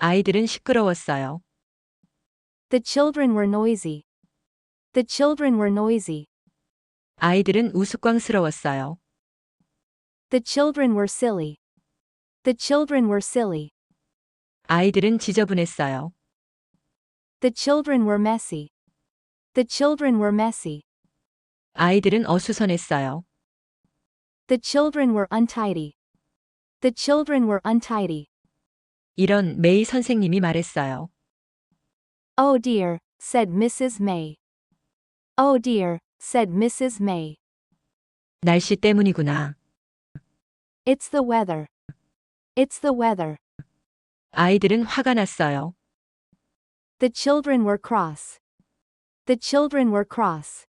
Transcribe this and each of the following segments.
아이들은 시끄러웠어요. The children were noisy. The children were noisy. 아이들은 우스꽝스러웠어요. The children were silly. The children were silly. 아이들은 지저분했어요. The children were messy. The children were messy. 아이들은 어수선했어요. The children were untidy. The children were untidy. 이런 메이 선생님이 말했어요. Oh dear, said Mrs. May. Oh dear, said Mrs. May. 날씨 때문이구나. It's the weather. It's the weather. 아이들은 화가 났어요. The children were cross. The children were cross.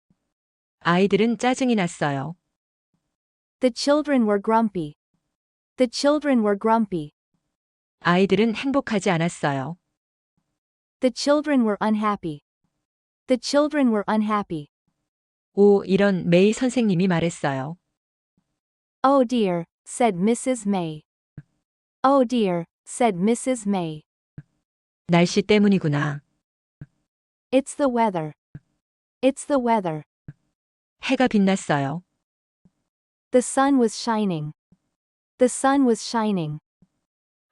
아이들은 짜증이 났어요. The children were grumpy. The children were grumpy. 아이들은 행복하지 않았어요. The children were unhappy. The children were unhappy. 오, 이런 메이 선생님이 말했어요. Oh dear, said Mrs. May. Oh dear, said Mrs. May. 날씨 때문이구나. It's the weather. It's the weather. 해가 빛났어요. The sun was shining. The sun was shining.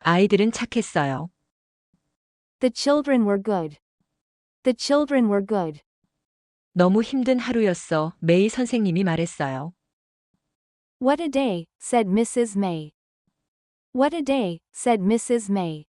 아이들은 착했어요. The children were good. The children were good. 너무 힘든 하루였어. 메이 선생님이 말했어요. What a day, said Mrs. May. What a day, said Mrs. May.